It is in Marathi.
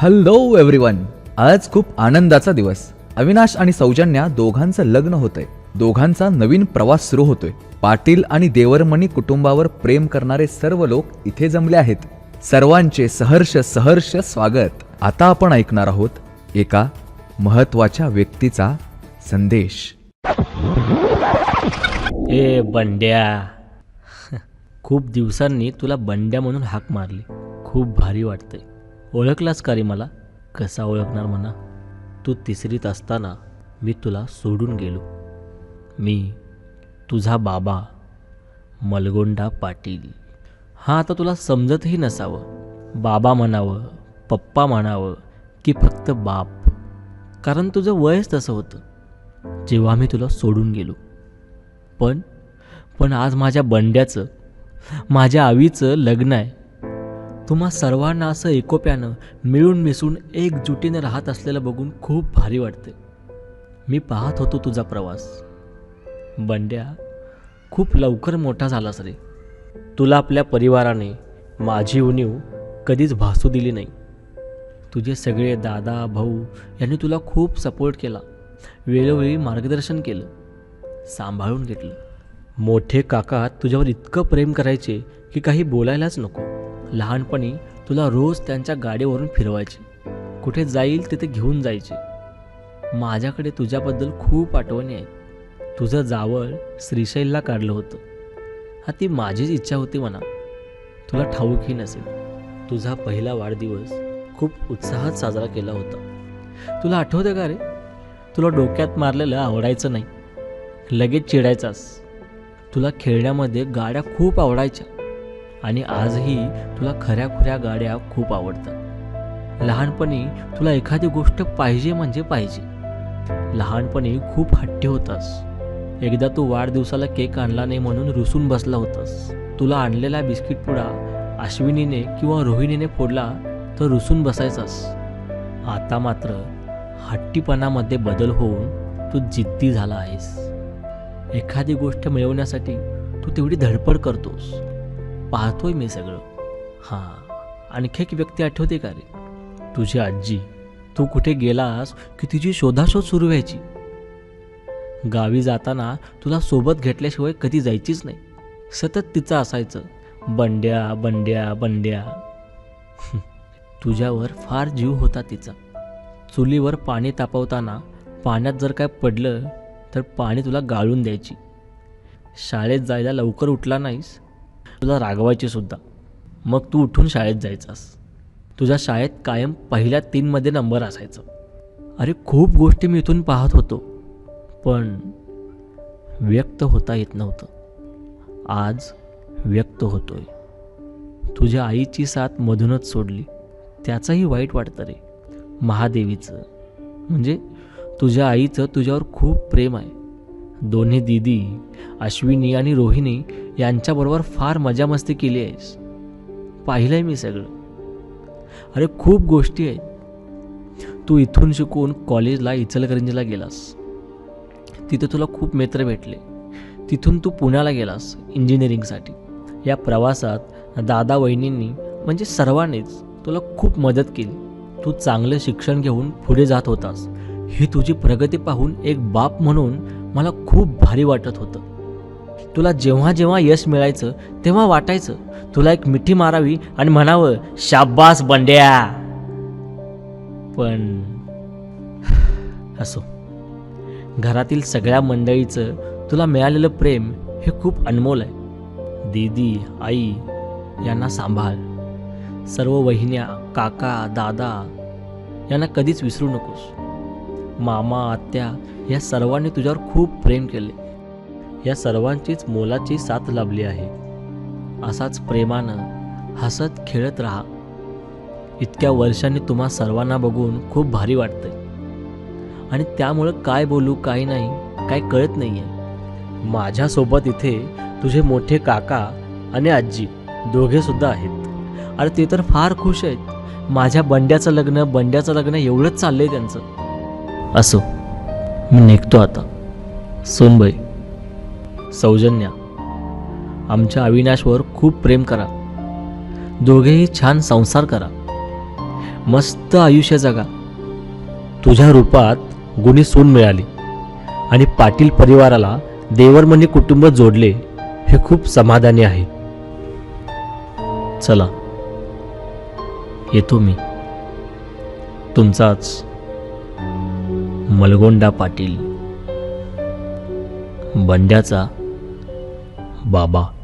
Hello everyone. आज खूप आनंदाचा दिवस. अविनाश आणि सौजन्या दोघांचं लग्न होतंय. दोघांचा नवीन प्रवास सुरू होतोय. पाटील आणि देवरमणी कुटुंबावर प्रेम करणारे सर्व लोक इथे जमले आहेत. सर्वांचे सहर्ष सहर्ष स्वागत. आता आपण ऐकणार आहोत एका महत्त्वाच्या व्यक्तीचा संदेश. ए बंड्या. खूप दिवसांनी तुला बंड्या म्हणून हाक मारली. खूप भारी वाटतंय. ओळखलास का रे मला? कसा ओळखणार म्हणा? तू तिसरीत असताना मी तुला सोडून गेलो. मी तुझा बाबा मलगोंडा पाटील. हा आता तुला समजतही नसावं. बाबा म्हणावं पप्पा म्हणावं की फक्त बाप. कारण तुझं वयच तसं होतं. जेव्हा मी तुला सोडून गेलो. पण पण आज माझ्या बंड्याचं माझ्या आवीचं लग्न आहे. तुम्हा सर्वांना असं एकोप्यानं मिळून मिसळून एकजुटीनं राहत असलेलं बघून खूप भारी वाटते मी पाहत होतो तुझा प्रवास. बंड्या खूप लवकर मोठा झालास रे. तुला आपल्या परिवाराने माझी उणीव कधीच भासू दिली नाही. तुझे सगळे दादा भाऊ यांनी तुला खूप सपोर्ट केला. वेळोवेळी मार्गदर्शन केलं. सांभाळून घेतलं. मोठे काका तुझ्यावर इतकं प्रेम करायचे की काही बोलायलाच नको. लहानपणी तुला रोज त्यांच्या गाडीवरून फिरवायचे. कुठे जाईल तिथे घेऊन जायचे. माझ्याकडे तुझ्याबद्दल खूप आठवणी आहेत. तुझं जावळ श्रीशैलला काढलं होतं. हा ती माझीच इच्छा होती म्हणा. तुला ठाऊकही नसेल. तुझा पहिला वाढदिवस खूप उत्साहात साजरा केला होता. तुला आठवतं का रे? तुला डोक्यात मारलेलं आवडायचं नाही. लगेच चिडायचास. तुला खेळण्यामध्ये गाड्या खूप आवडायच्या. आणि आजही तुला खऱ्या खुऱ्या गाड्या खूप आवडतात. लहानपणी तुला एखादी गोष्ट पाहिजे म्हणजे पाहिजे. लहानपणी खूप हट्टी होतास. एकदा तू वाढदिवसाला केक आणला नाही म्हणून रुसून बसला होतास. तुला आणलेला बिस्किट पुडा अश्विनीने किंवा रोहिणीने फोडला तर रुसून बसायचास. आता मात्र हट्टीपणामध्ये बदल होऊन तू जिद्दी झाला आहेस. एखादी गोष्ट मिळवण्यासाठी तू तेवढी धडपड करतोस. पाहतोय मी सगळं. हां आणखी एक व्यक्ती आठवते का रे? तुझी आजी तू कुठे गेलास की तिची शोधाशोध सुरू व्हायची? गावी जाताना तुला सोबत घेतल्याशिवाय कधी जायचीच नाही. सतत तिचं असायचं बंड्या बंड्या बंड्या. तुझ्यावर फार जीव होता तिचा. चुलीवर पाणी तापवताना पाण्यात जर काय पडलं तर पाणी तुला गाळून द्यायची. शाळेत जायला लवकर उठला नाहीस? तुला रागवायची सुद्धा. मग तू उठून शाळेत जायचास. तुझ्या शाळेत कायम पहिल्या तीनमध्ये नंबर असायचं. अरे खूप गोष्टी मी इथून पाहत होतो. पण व्यक्त होता येत नव्हतं. आज व्यक्त होतोय. तुझ्या आईची साथ मधूनच सोडली. त्याचंही वाईट वाटतं रे. महादेवीचं. म्हणजे तुझ्या आईचं तुझ्यावर खूप प्रेम आहे. दोन्ही दिदी अश्विनी आणि रोहिणी यांच्याबरोबर फार मजा मस्ती केली आहेस. पाहिलं आहे मी सगळं. अरे खूप गोष्टी आहेत. तू इथून शिकून कॉलेजला इचलकरंजीला गेलास. तिथे तुला खूप मित्र भेटले. तिथून तू पुण्याला गेलास इंजिनिअरिंगसाठी. या प्रवासात दादा वहिनींनी म्हणजे सर्वांनीच तुला खूप मदत केली. तू चांगलं शिक्षण घेऊन पुढे जात होतास. ही तुझी प्रगती पाहून एक बाप म्हणून मला खूप भारी वाटत होतं. तुला जेव्हा जेव्हा यश मिळायचं तेव्हा वाटायचं तुला एक मिठी मारावी आणि म्हणावं शाब्बास बंड्या. पण असो. घरातील सगळ्या मंडळीचं तुला मिळालेलं प्रेम हे खूप अनमोल आहे. दीदी आई यांना सांभाळ. सर्व वहिन्या काका दादा यांना कधीच विसरू नकोस. मामा आत्या या सर्वांनी तुझ्यावर खूप प्रेम केले या सर्वांचीच मोलाची साथ लाभली आहे. असाच प्रेमानं हसत खेळत राहा. इतक्या वर्षांनी तुम्हा सर्वांना बघून खूप भारी वाटतंय. आणि त्यामुळं काय बोलू काय नाही काय कळत नाही आहे माझ्यासोबत इथे तुझे मोठे काका आणि आजी दोघेसुद्धा आहेत. अरे ते तर फार खुश आहेत. माझ्या बंड्याचं लग्न बंड्याचं लग्न एवढंच चाललं आहे त्यांचं. असो मी निघतो आता. सोनबाई. सौजन्या. आमच्या अविनाशवर खूप प्रेम करा. दोघेही छान संसार करा. मस्त आयुष्य जगा. तुझ्या रूपात गुणी सून मिळाली आणि पाटील परिवाराला देवरमणी कुटुंब जोडले हे खूप समाधानी आहे. चला. येतो मी. तुमचाच मलगोंडा पाटील. बंड्याचा बाबा.